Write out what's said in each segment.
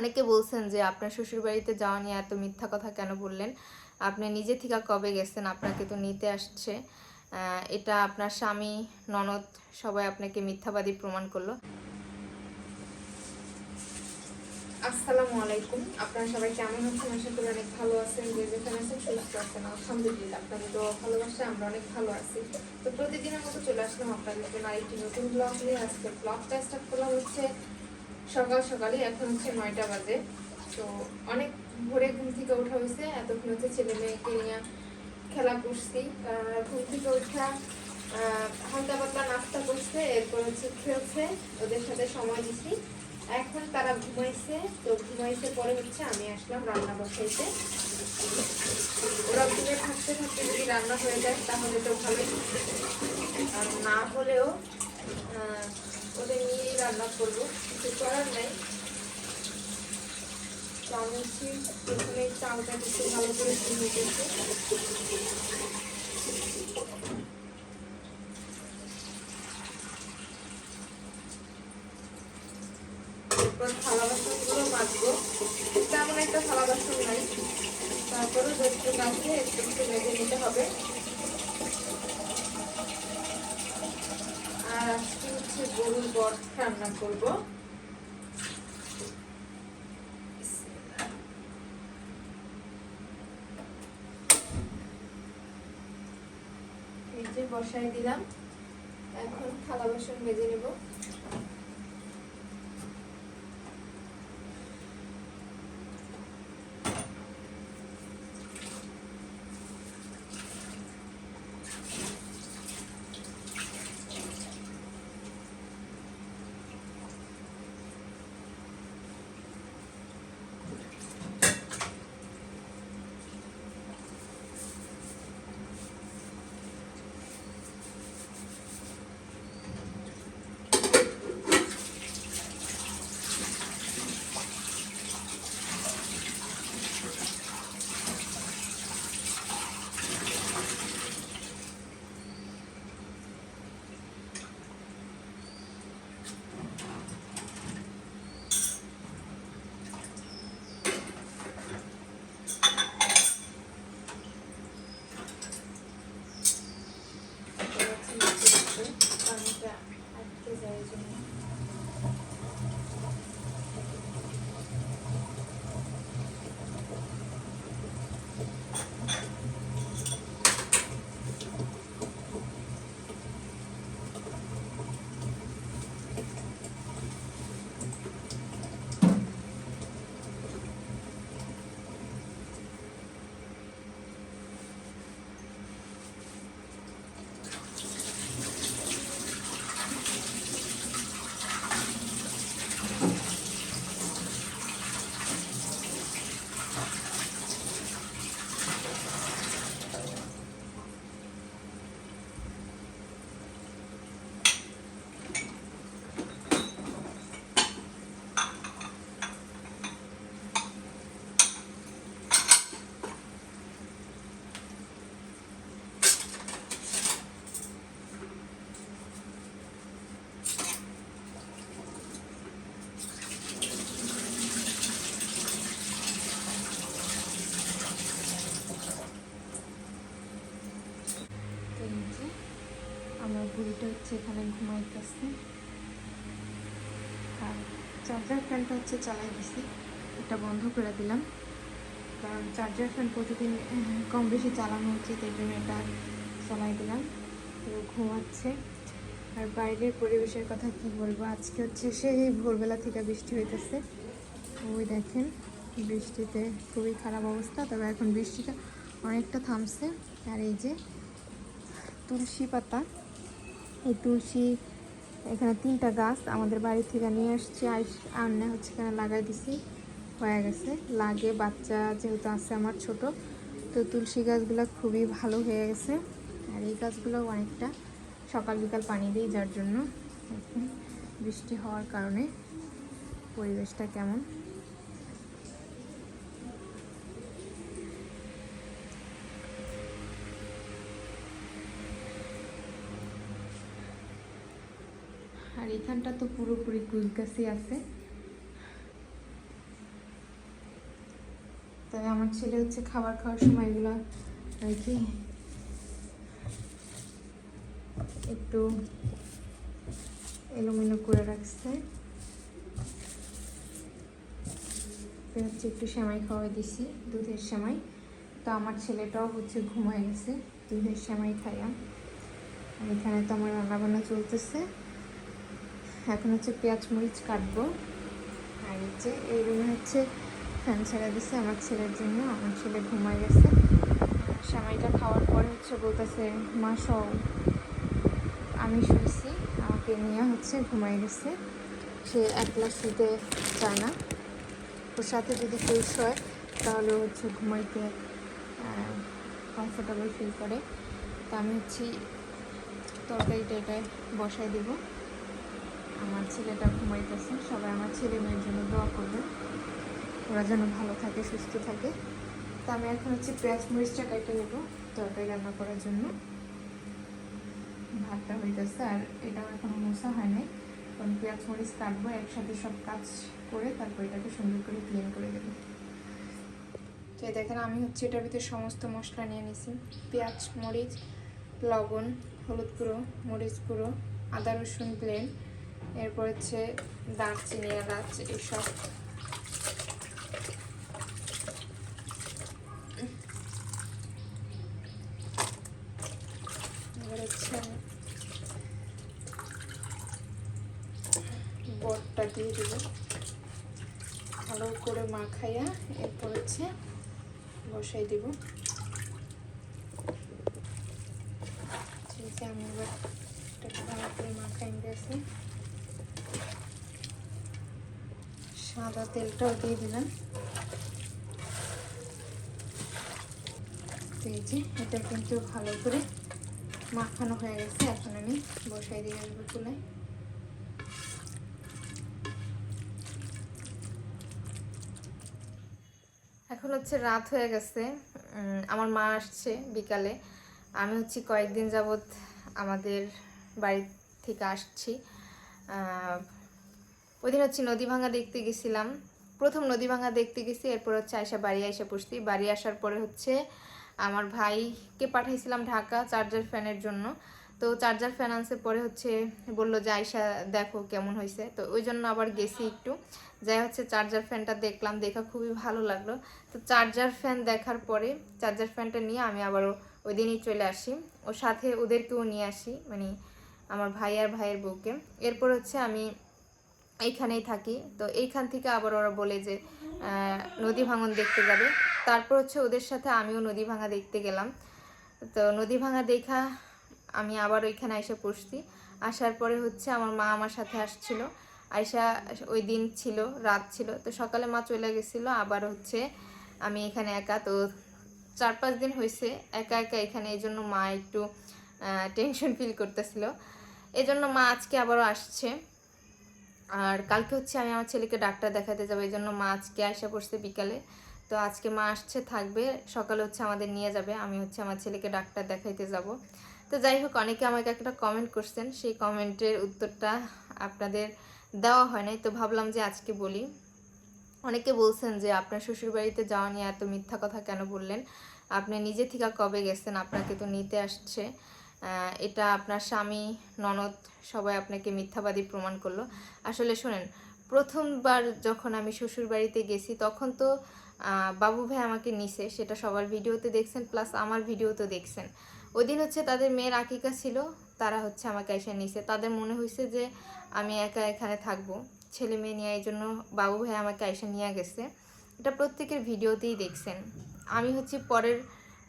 অনেকে বলছেন যে আপনার শ্বশুরবাড়িতে যাওয়া নিয়ে এত মিথ্যা কথা কেন বললেন? আপনি নিজে থেকে কবে গেছেন? আপনাকে তো নিতে আসছে। এটা আপনার স্বামী, ননদ সবাই আপনাকে মিথ্যাবাদী প্রমাণ করল। আসসালামু আলাইকুম। আপনারা সবাই কেমন আছেন? আশা করি অনেক ভালো আছেন, যে যেখানে আছেন সুস্থ আছেন। আলহামদুলিল্লাহ, আপনাদের তো ভালোবাসা আমরা অনেক ভালো আছি। তো প্রতিদিনের মতো চলে আসলাম আপনাদের জন্য আরেকটি নতুন ব্লগ নিয়ে। আজকে ব্লগটা স্টার্ট করলাম হচ্ছে সকাল সকালে এখন হচ্ছে নয়টা বাজে। তো অনেক ভোরে ঘুম থেকে ওঠা হয়েছে। এতক্ষণ হচ্ছে ছেলে মেয়েকে নিয়ে খেলা করছি। কারণ ওরা ঘুম থেকে ওঠা হালকা পাতলা নাস্তা করছে, এরপর হচ্ছে খেলছে। ওদের সাথে সময় দিছি। এখন তারা ঘুমাইছে। তো ঘুমাইছে পরে হচ্ছে আমি আসলাম রান্না বসাইতে। ওরা ঘুমে থাকতে থাকতে যদি রান্না হয়ে যায়, তাহলে তো ভালোই। আর না হলেও ওদের নিয়েই রান্না করব। কিছু করার নাই। হচ্ছে প্রথমে চালটা একটু ভালো করে ধুয়ে গেছে এরপর থালা বাসনগুলো মাজবো। তেমন একটা থালা বাসন নাই। তারপরে একটু কাছে একটু একটু মেজে নিতে হবে আর আজকে হচ্ছে গরুর বট রান্না করব। বসাই দিলাম। এখন থালা বাসন বেজে নেব। 嗯，对。বুড়িটা হচ্ছে এখানে ঘুমাইতেছে। আর চার্জার ফ্যানটা হচ্ছে চালাই দিছি। এটা বন্ধ করে দিলাম। কারণ চার্জার ফ্যান প্রতিদিন কম বেশি চালানো উচিত, এই জন্য এটা চালাই দিলাম। তো ঘুমাচ্ছে। আর বাইরের পরিবেশের কথা কি বলব? আজকে হচ্ছে সেই ভোরবেলা থেকে বৃষ্টি হইতেছে। ওই দেখেন, বৃষ্টিতে খুবই খারাপ অবস্থা। তবে এখন বৃষ্টিটা অনেকটা থামছে। আর এই যে তুলসী পাতা। এই তুলসী, এখানে তিনটা গাছ আমাদের বাড়ি থেকে নিয়ে আসছি। আন্নে হচ্ছে এখানে লাগাই দিছি। হয়ে গেছে। লাগে, বাচ্চা যেহেতু আছে আমার ছোট, তো তুলসী গাছগুলো খুবই ভালো হয়ে গেছে। আর এই গাছগুলো অনেকটা সকাল বিকাল পানি দিই, যার জন্য বৃষ্টি হওয়ার কারণে পরিবেশটা কেমন। আর এখানটা তো পুরোপুরি গাছই আছে। তবে আমার ছেলে হচ্ছে খাবার খাওয়ার সময় এগুলো আর কি একটু এলোমেলো করে রাখছে। হচ্ছে একটু সেমাই খাওয়াই দিছি, দুধের সেমাই। তো আমার ছেলেটাও হচ্ছে ঘুমায় গেছে, দুধের সেমাই খাইয়া। এখানে তো আমার রান্নাবান্না চলতেছে। এখন হচ্ছে পেঁয়াজ মরিচ কাটবো। আর হচ্ছে এই রুমে হচ্ছে ফ্যান ছেড়ে দিছে আমার ছেলের জন্য, আমার ছেলে ঘুমায় গেছে। সামাইটা খাওয়ার পরে হচ্ছে বলতেছে, মা সব আমি শুয়েছি, আমাকে নিয়ে হচ্ছে ঘুমাই গেছে। সে একলা শুতে চায় না। ওর সাথে যদি কেউ শোয়, তাহলে হচ্ছে ঘুমাইতে কমফোর্টেবল ফিল করে। তা আমি হচ্ছে তরকারিটা এটায় বসাই দিব। আমার ছেলেটা ঘুমাইতেছে। সবাই আমার ছেলে মেয়ের জন্য দোয়া করবে। ওরা যেন ভালো থাকে, সুস্থ থাকে। তো আমি এখন হচ্ছে পেঁয়াজ মরিচটা কেটে নেব তরকারি রান্না করার জন্য। ভাতটা হইতেছে আর এটাও এখনও মোছা হয় নাই। কারণ পেঁয়াজ মরিচ কাটবো, একসাথে সব কাজ করে তারপর এটাকে সুন্দর করে ক্লিন করে দেবো। তো দেখেন, আমি হচ্ছে এটার ভিতরে সমস্ত মশলা নিয়ে নিছি। পেঁয়াজ, মরিচ, লবণ, হলুদ গুঁড়ো, মরিচ গুঁড়ো, আদা রসুন প্লেন এরপর হচ্ছে দারচিনি এলাচ হচ্ছে বটটা দিয়ে দিব। ভালো করে মাখাইয়া এরপর হচ্ছে বসাই দিব। ঠিক আছে আমি এবার ভালো করে মাখাই গেছি সাদা তেলটাও দিয়ে দিলাম। যে, এটা কিন্তু ভালো করে মাখানো হয়ে গেছে। এখন আমি বসাই দিয়ে আসব চুলায়। এখন হচ্ছে রাত হয়ে গেছে। আমার মা আসছে বিকালে। আমি হচ্ছে কয়েকদিন যাবৎ আমাদের বাড়ি থেকে আসছি। ওই দিন হচ্ছে নদী ভাঙা দেখতে গেছিলাম। প্রথম নদী ভাঙা দেখতে গেছি, এরপর হচ্ছে আয়সা বাড়ি আইসা পড়ছি বাড়ি আসার পরে হচ্ছে আমার ভাইকে পাঠাইছিলাম ঢাকা চার্জার ফ্যানের জন্য। তো চার্জার ফ্যান আনছে পরে হচ্ছে বলল যে আয়সা দেখো কেমন হয়েছে তো ওই জন্য আবার গেছি একটু। যাই হচ্ছে চার্জার ফ্যানটা দেখলাম, দেখা খুবই ভালো লাগল। তো চার্জার ফ্যান দেখার পরে চার্জার ফ্যানটা নিয়ে আমি আবারও ওই দিনই চলে আসি। ওর সাথে ওদেরকেও নিয়ে আসি মানে আমার ভাই আর ভাইয়ের বউকে। এরপর হচ্ছে আমি এইখানেই থাকি। তো এইখান থেকে আবার ওরা বলে যে নদী ভাঙন দেখতে যাবে। তারপর হচ্ছে ওদের সাথে আমিও নদী ভাঙা দেখতে গেলাম। তো নদী ভাঙা দেখা আমি আবার ওইখানে এসে পড়ছি। আসার পরে হচ্ছে আমার মা আমার সাথে আসছিল। আয়সা ওই দিন ছিল, রাত ছিল। তো সকালে মা চলে গেছিল, আবার হচ্ছে আমি এখানে একা। তো চার পাঁচ দিন হয়েছে একা একা এখানে। এই জন্য মা একটু টেনশন ফিল করতেছিল। এই জন্য মা আজকে আবারও আসছে। আর কালকে হচ্ছে আমি আমার ছেলেকে ডাক্তার দেখাতে যাব, এই জন্য মা আজকে আসা পড়ছে বিকালে। তো আজকে মা আসছে, থাকবে, সকালে হচ্ছে আমাদের নিয়ে যাবে, আমি হচ্ছে আমার ছেলেকে ডাক্তার দেখাইতে যাব। তো যাই হোক, অনেকে আমাকে একটা কমেন্ট করছেন, সেই কমেন্টের উত্তরটা আপনাদের দেওয়া হয় নাই, তো ভাবলাম যে আজকে বলি। অনেকে বলছেন যে, আপনার শ্বশুরবাড়িতে যাওয়া নিয়ে এত মিথ্যা কথা কেন বললেন? আপনি নিজে থেকে কবে গেছেন? আপনাকে তো নিতে আসছে। এটা আপনার স্বামী, ননদ সবাই আপনাকে মিথ্যাবাদী প্রমাণ করল। আসলে শোনেন, প্রথমবার যখন আমি শ্বশুর বাড়িতে গেছি, তখন তো বাবু ভাই আমাকে নিছে, সেটা সবার ভিডিওতে দেখছেন, প্লাস আমার ভিডিওতে দেখছেন। ওই হচ্ছে তাদের মেয়ের আকিকা ছিল, তারা হচ্ছে আমাকে এসে নিছে। তাদের মনে হয়েছে যে, আমি একা এখানে থাকব। ছেলে মেয়ে নিয়ে এই জন্য বাবু ভাই আমাকে এসে নিয়ে গেছে। এটা প্রত্যেকের ভিডিওতেই দেখছেন। আমি হচ্ছে পরের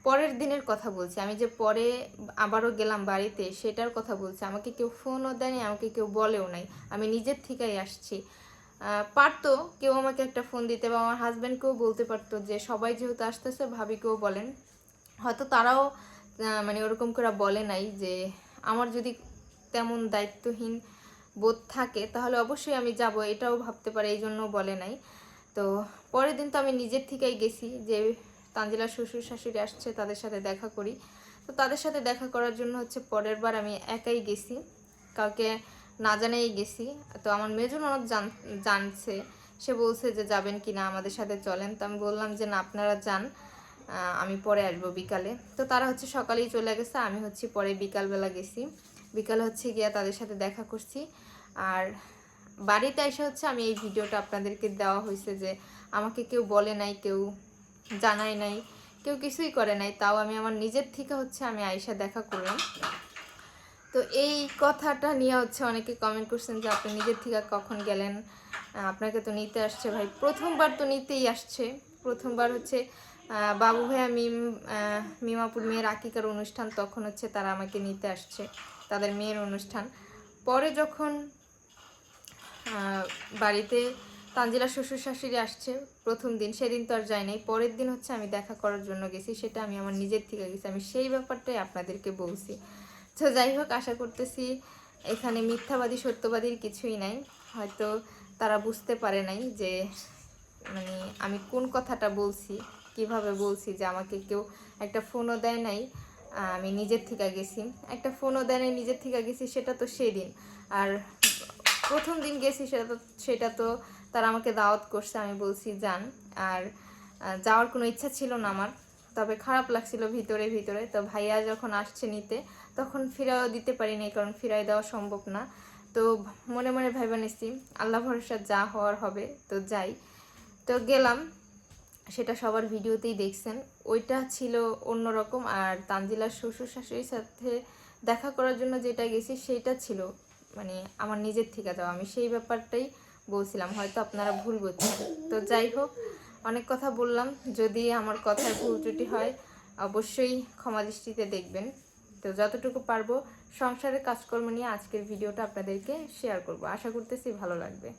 পরের দিনের কথা বলছি। আমি যে পরে আবারও গেলাম বাড়িতে, সেটার কথা বলছি। আমাকে কেউ ফোনও দেয়নি, আমাকে কেউ বলেও নাই। আমি নিজের থেকেই আসছি। পারতো কেউ আমাকে একটা ফোন দিতে বা আমার হাজব্যান্ডকেও বলতে পারতো যে, সবাই যেহেতু আসতেছে, ভাবিকেও বলেন। হয়তো তারাও মানে ওরকম করে বলে নাই যে, আমার যদি তেমন দায়িত্বহীন বোধ থাকে, তাহলে অবশ্যই আমি যাব। এটাও ভাবতে পারে এই জন্য বলে নাই। তো পরের দিন তো আমি নিজের থেকেই গেছি যে তাঞ্জিলার শ্বশুর শাশুড়ি আসছে, তাদের সাথে দেখা করি। তো তাদের সাথে দেখা করার জন্য হচ্ছে পরের বার আমি একাই গেছি। কাউকে না জানাই গেছি। তো আমার মেজো অনেক জান, জানছে। সে বলছে যে, যাবেন কি না? আমাদের সাথে চলেন। তো আমি বললাম যে, না, আপনারা যান। আমি পরে আসব বিকালে। তো তারা হচ্ছে সকালেই চলে গেছে। আমি হচ্ছে পরে বিকালবেলা গেছি। বিকালে হচ্ছে গিয়া তাদের সাথে দেখা করছি। আর বাড়িতে এসে হচ্ছে আমি এই ভিডিওটা আপনাদেরকে দেওয়া হয়েছে যে, আমাকে কেউ বলে নাই, কেউ জানাই নাই, কেউ কিছুই করে নাই, তাও আমি আমার নিজের থেকে হচ্ছে আমি আয়সা দেখা করলাম। তো এই কথাটা নিয়ে হচ্ছে অনেকে কমেন্ট করছেন যে, আপনি নিজের থেকে কখন গেলেন? আপনাকে তো নিতে আসছে ভাই। প্রথমবার তো নিতেই আসছে। প্রথমবার হচ্ছে বাবু ভাইয়া, মিম মিমাপুর মেয়ের আকিকার অনুষ্ঠান, তখন হচ্ছে তারা আমাকে নিতে আসছে, তাদের মেয়ের অনুষ্ঠান। পরে যখন বাড়িতে তানজিলা শ্বশুর শাশুড়ি আসছে প্রথম দিন, সেদিন তো আর যাই নাই। পরের দিন হচ্ছে আমি দেখা করার জন্য গেছি, সেটা আমি আমার নিজের থেকে গেছি। আমি সেই ব্যাপারটাই আপনাদেরকে বলছি। তো যাই হোক, আশা করতেছি এখানে মিথ্যাবাদী, সত্যবাদীর কিছুই নাই। হয়তো তারা বুঝতে পারে নাই যে মানে আমি কোন কথাটা বলছি, কীভাবে বলছি যে আমাকে কেউ একটা ফোনও দেয় নাই আমি নিজের থেকে গেছি। একটা ফোনও দেয় নাই, নিজের থেকে গেছি, সেটা তো সেদিন। আর প্রথম দিন গেছি, সেটা তো সেটা তো তারা আমাকে দাওয়াত করছে, আমি বলছি, যান। আর যাওয়ার কোনো ইচ্ছা ছিল না আমার, তবে খারাপ লাগছিল ভিতরে ভিতরে। তো ভাইয়া যখন আসছে নিতে, তখন ফিরাও দিতে পারিনি, কারণ ফিরাই দেওয়া সম্ভব না। তো মনে মনে ভাইবা নিছি আল্লাহ ভরসা যা হওয়ার হবে, তো যাই। তো গেলাম, সেটা সবার ভিডিওতেই দেখছেন। ওইটা ছিল অন্যরকম, আর তানজিলার শ্বশুর শাশুড়ির সাথে দেখা করার জন্য যেটা গেছি, সেটা ছিল মানে আমার নিজের থেকে যাওয়া। আমি সেই ব্যাপারটাই বলছিলাম, হয়তো আপনারা ভুল বলছেন তো যাই হোক, অনেক কথা বললাম। যদি আমার কথায় ভুল ত্রুটি হয়, অবশ্যই ক্ষমা দৃষ্টিতে দেখবেন। তো যতটুকু পারব, সংসারের কাজকর্ম নিয়ে আজকের ভিডিওটা আপনাদেরকে শেয়ার করব। আশা করতেছি ভালো লাগবে।